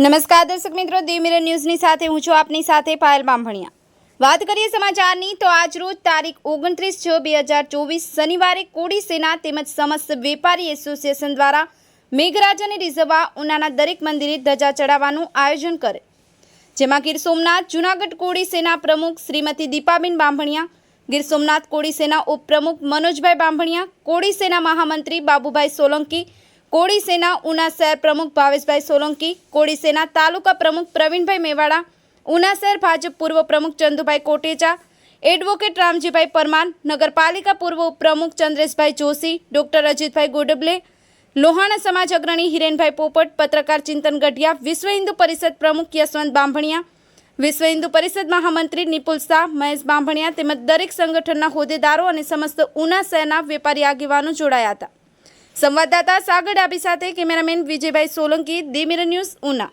નમસ્કાર દર્શક મિત્રો, દી ન્યૂઝની સાથે હું છું આપની સાથે પાયલ બામભણિયા. વાત કરીએ સમાચારની તો આજ રોજ તારીખ ઓગણત્રીસ છ બે હજાર ચોવીસ શનિવારે કોડી સેના તેમજ સમસ્ત વેપારી એસોસિએશન દ્વારા મેઘરાજાને રીઝવવા ઉનાના દરેક મંદિરે ધજા ચડાવવાનું આયોજન કરે. જેમાં ગીર સોમનાથ, જૂનાગઢ કોળી સેના પ્રમુખ શ્રીમતી દીપાબેન બાંભણિયા ગીર સોમનાથ કોળી સેના ઉપપ્રમુખ મનોજભાઈ બાંભણિયા કોળી સેના મહામંત્રી બાબુભાઈ સોલંકી કોળી સેના ઉના શહેર પ્રમુખ ભાવેશભાઈ સોલંકી કોળી સેના તાલુકા પ્રમુખ પ્રવીણભાઈ મેવાડા, ઉના શહેર ભાજપ પૂર્વ પ્રમુખ ચંદુભાઈ કોટેચા એડવોકેટ રામજીભાઈ પરમાર, નગરપાલિકા પૂર્વ ઉપપ્રમુખ ચંદ્રેશભાઈ જોશી, ડોક્ટર અજીતભાઈ ગોડબલે, લોહાણા સમાજ અગ્રણી હિરેનભાઈ પોપટ, પત્રકાર ચિંતન ગઢિયા, વિશ્વ હિન્દુ પરિષદ પ્રમુખ યશવંત બાંભણિયા, વિશ્વ હિન્દુ પરિષદ મહામંત્રી નિપુલ શાહ, મહેશ બાંભણિયા તેમજ દરેક સંગઠનના હોદ્દેદારો અને સમસ્ત ઉના શહેરના વેપારી આગેવાનો જોડાયા હતા. સંવાદદાતા સાગર ડાબી સાથે કેમેરામેન વિજયભાઈ સોલંકી દી મિરર ન્યૂઝ ઉના.